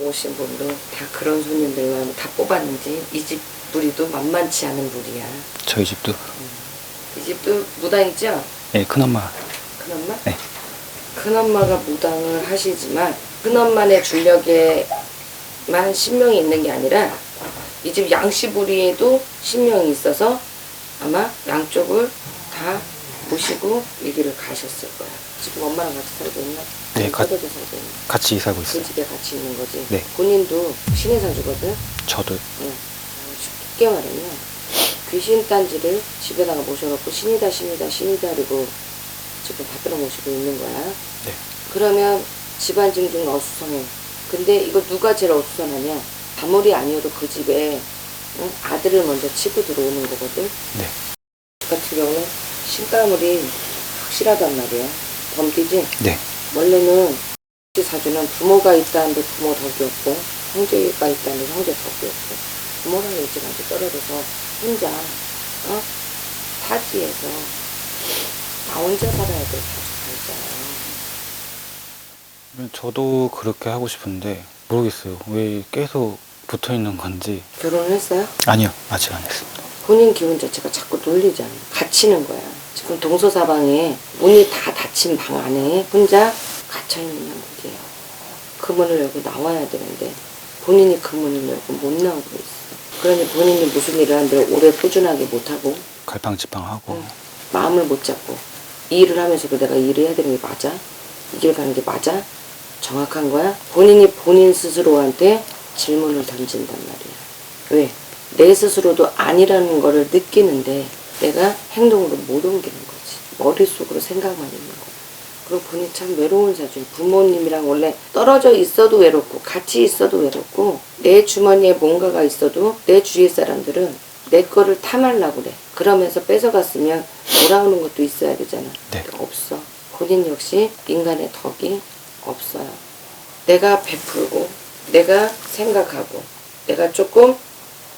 오신 분도 다 그런 손님들만 다 뽑았는지 이집 무리도 만만치 않은 무리야. 저희 집도 이 집도 무당이죠? 예 큰엄마 큰엄마? 네. 큰엄마가 무당을 하시지만 큰엄마네 줄력에만 신명이 있는 게 아니라 이 집 양씨부리에도 신명이 있어서 아마 양쪽을 다 이 길을 가셨을 거야. 지금 엄마랑 같이 살고 있나? 네, 가- 살고 있나? 같이 살고 그 있어요. 집에 같이 있는 거지. 네. 본인도 신의 사주거든. 저도 응. 쉽게 말하면 귀신 딴지를 집에다가 모셔놓고 신이다 신이다 신이다 그리고 지금 받들어 모시고 있는 거야. 네. 그러면 집안 증중 어수선해. 근데 이거 누가 제일 어수선하냐? 아무리 아니어도 그 집에 응? 아들을 먼저 치고 들어오는 거거든. 네 같은 경우는 신가물이 확실하단 말이야. 범띠지? 네. 원래는 이 사주는 부모가 있다는데 부모 덕이 없고 형제가 있다는데 형제 덕이 없고 부모랑 일찍까지 떨어져서 혼자 어? 타지에서 나 혼자 살아야 될 사주가 있잖아. 저도 그렇게 하고 싶은데 모르겠어요. 왜 계속 붙어 있는 건지 결혼을 했어요? 아니요 아직 안 했습니다. 본인 기운 자체가 자꾸 놀리잖아. 갇히는 거야. 지금 동서사방에 문이 다 닫힌 방 안에 혼자 갇혀있는 형국이에요. 그 문을 열고 나와야 되는데 본인이 그 문을 열고 못 나오고 있어. 그러니 본인이 무슨 일을 하는데 오래 꾸준하게 못하고 갈팡질팡하고 응. 마음을 못 잡고 이 일을 하면서도 내가 이 일을 해야 되는 게 맞아? 이 길 가는 게 맞아? 정확한 거야? 본인이 본인 스스로한테 질문을 던진단 말이야. 왜? 내 스스로도 아니라는 거를 느끼는데 내가 행동으로 못 옮기는 거지. 머릿속으로 생각만 있는 거야. 그리고 본인 참 외로운 사주. 부모님이랑 원래 떨어져 있어도 외롭고 같이 있어도 외롭고 내 주머니에 뭔가가 있어도 내 주위 사람들은 내 거를 탐하려고 그래. 그러면서 뺏어갔으면 돌아오는 것도 있어야 되잖아. 네. 없어. 본인 역시 인간의 덕이 없어요. 내가 베풀고 내가 생각하고 내가 조금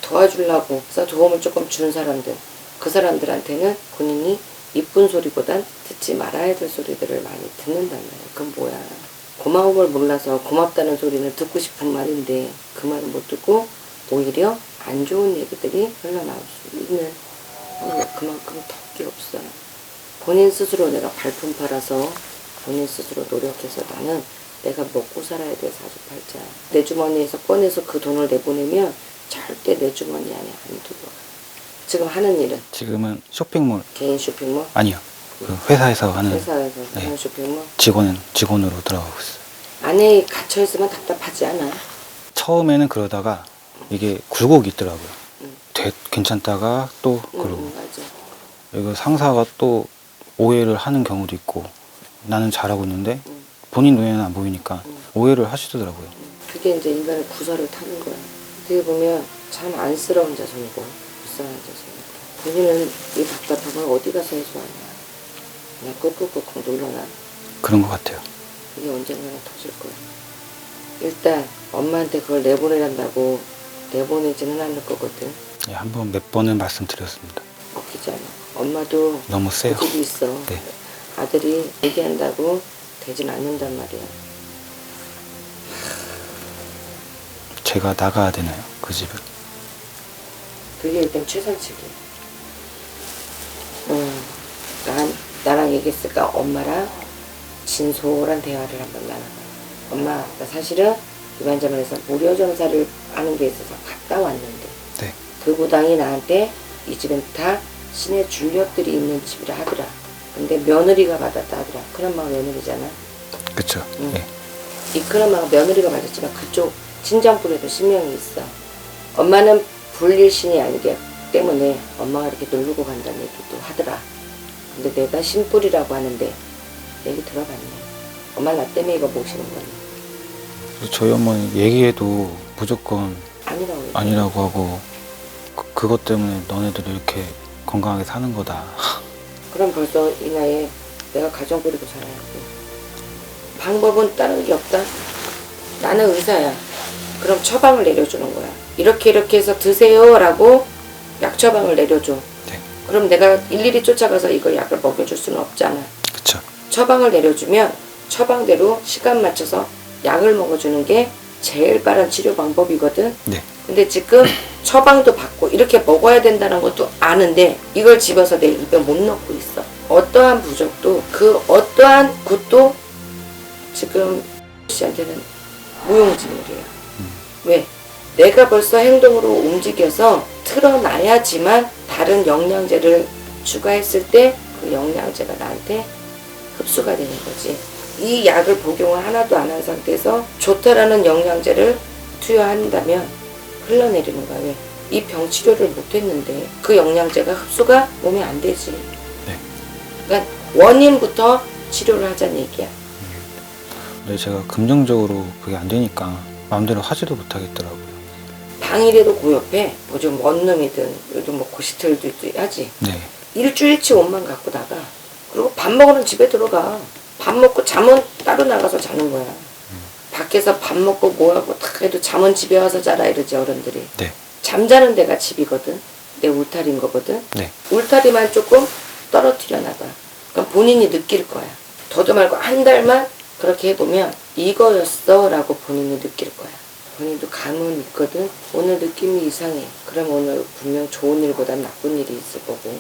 도와주려고 해서 도움을 조금 준 사람들 그 사람들한테는 본인이 이쁜 소리보단 듣지 말아야 될 소리들을 많이 듣는단 말이야. 그건 뭐야. 고마움을 몰라서 고맙다는 소리는 듣고 싶은 말인데 그 말을 못 듣고 오히려 안 좋은 얘기들이 흘러나올 수 있는 어, 그만큼 덕이 없어요. 본인 스스로 내가 발품 팔아서 본인 스스로 노력해서 나는 내가 먹고 살아야 돼 사주팔자 내 주머니에서 꺼내서 그 돈을 내보내면 절대 내 주머니 안에 안 들어가 지금 하는 일은 지금은 쇼핑몰 개인 쇼핑몰 아니요 그 회사에서 하는 회사에서 네. 하는 쇼핑몰 직원은 직원으로 들어가고 있어요. 안에 갇혀있으면 답답하지 않아 처음에는 그러다가 이게 굴곡이 있더라고요. 응. 되, 괜찮다가 또 응, 그러고 응, 맞아 여기 상사가 또 오해를 하는 경우도 있고 나는 잘하고 있는데 응. 본인 눈에는 안 보이니까 응. 오해를 하시더라고요. 그게 이제 인간의 구설을 타는 거야. 어떻게 보면 참 안쓰러운 자손이고 자손이고 본인은 이 답답함을 어디 가서 해소하냐. 그냥 꾹꾹꾹꾹 눌러놔. 그런 것 같아요. 그게 언젠가는 터질 거야. 일단 엄마한테 그걸 내보내란다고 내보내지는 않을 거거든. 예, 한번 몇 번은 말씀드렸습니다. 먹히지 않아. 엄마도 너무 세요. 고집이 있어. 네. 아들이 얘기한다고 되진 않는단 말이야. 제가 나가야 되나요? 그 집을? 그게 일단 최선책이야. 음, 난, 나랑 얘기했을까? 엄마랑 진솔한 대화를 한번 나눠봐. 엄마, 나 사실은 이반점에서 무료정사를 하는 게 있어서 갔다 왔는데, 네. 그 무당이 나한테 이 집은 다 신의 줄력들이 있는 집이라 하더라. 근데 며느리가 받았다 하더라. 큰엄마가 며느리잖아. 그쵸. 응. 예. 이 큰엄마가 며느리가 맞았지만 그쪽 친정불에도 신명이 있어. 엄마는 불일신이 아니기 때문에 엄마가 이렇게 누르고 간다는 얘기도 하더라. 근데 내가 신불이라고 하는데 얘기 들어봤네. 엄마 나 때문에 이거 모시는 거니? 저희 어머니 얘기해도 무조건 아니라고. 얘기해. 아니라고 하고 그, 그것 때문에 너네들 이렇게 건강하게 사는 거다. 그럼 벌써 이 나이에 내가 가정 꾸리고 살아야지. 방법은 다른 게 없다. 나는 의사야. 그럼 처방을 내려주는 거야. 이렇게 이렇게 해서 드세요라고 약 처방을 내려줘. 네. 그럼 내가 일일이 쫓아가서 이거 약을 먹여줄 수는 없잖아. 그쵸. 처방을 내려주면 처방대로 시간 맞춰서 약을 먹어주는 게 제일 빠른 치료 방법이거든. 네. 근데 지금 처방도 받고 이렇게 먹어야 된다는 것도 아는데 이걸 집어서 내 입에 못 넣고 있어. 어떠한 부족도 그 어떠한 굿도 지금 씨한테는 무용지물이에요. 왜? 내가 벌써 행동으로 움직여서 틀어놔야지만 다른 영양제를 추가했을 때 그 영양제가 나한테 흡수가 되는 거지. 이 약을 복용을 하나도 안 한 상태에서 좋다라는 영양제를 투여한다면 흘러내리는 거야. 왜? 이 병 치료를 못했는데 그 영양제가 흡수가 몸에 안 되지. 네. 그러니까 원인부터 치료를 하자는 얘기야. 근데 제가 긍정적으로 그게 안 되니까 마음대로 하지도 못하겠더라고요. 당일에도 고옆에 뭐좀 원룸이든 요즘 뭐 고시텔도 있- 하지. 네. 일주일치 옷만 갖고 나가. 그리고 밥 먹으러 집에 들어가. 밥 먹고 잠은 따로 나가서 자는 거야. 밖에서 밥 먹고 뭐하고 다 해도 잠은 집에 와서 자라 이러지 어른들이. 네. 잠자는 데가 집이거든. 내 울타리인 거거든. 네. 울타리만 조금 떨어뜨려 놔봐. 그럼 본인이 느낄 거야. 더도 말고 한 달만 그렇게 해보면 이거였어 라고 본인이 느낄 거야. 본인도 감은 있거든. 오늘 느낌이 이상해. 그럼 오늘 분명 좋은 일보단 나쁜 일이 있을 거고.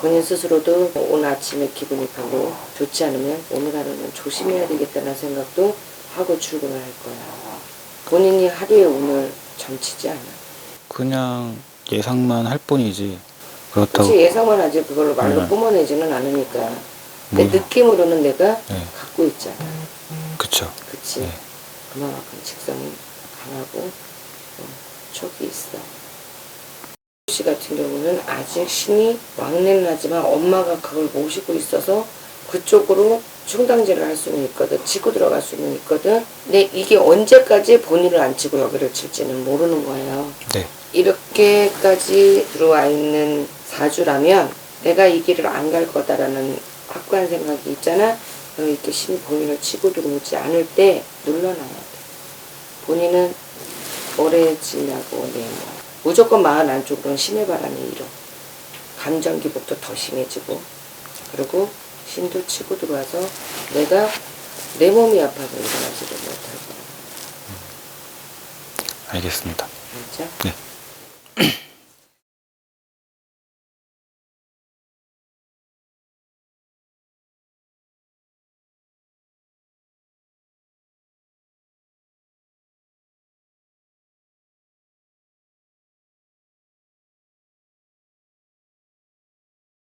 본인 스스로도 오늘 아침에 기분이 별로 좋지 않으면 오늘 하루는 조심해야 되겠다는 생각도 하고 출근을 할 거야. 본인이 하루에 오늘 점치지 않아. 그냥 예상만 할 뿐이지 그렇다고 그치 예상만 하지 그걸로 말로 음. 뿜어내지는 않으니까 내 뭐, 느낌으로는 내가 네. 갖고 있잖아 그쵸. 그치 네. 그만큼 직성이 강하고 어, 촉이 있어 씨 같은 경우는 아직 신이 왕래는 하지만 엄마가 그걸 모시고 있어서 그쪽으로 충당제를 할 수는 있거든 치고 들어갈 수는 있거든 근데 이게 언제까지 본인을 안 치고 여기를 칠지는 모르는 거예요 네. 이렇게까지 들어와 있는 사주라면 내가 이 길을 안 갈 거다라는 확고한 생각이 있잖아. 이렇게 신이 본인을 치고 들어오지 않을 때 눌러놔야 돼. 본인은 오래 지냐고 내모. 무조건 마음 안쪽으로는 신의 바람이 일어. 감정 기복도 더 심해지고 그리고 신도 치고 들어와서 내가 내 몸이 아파서 일어나지를 못하고 알겠습니다. 진짜 네.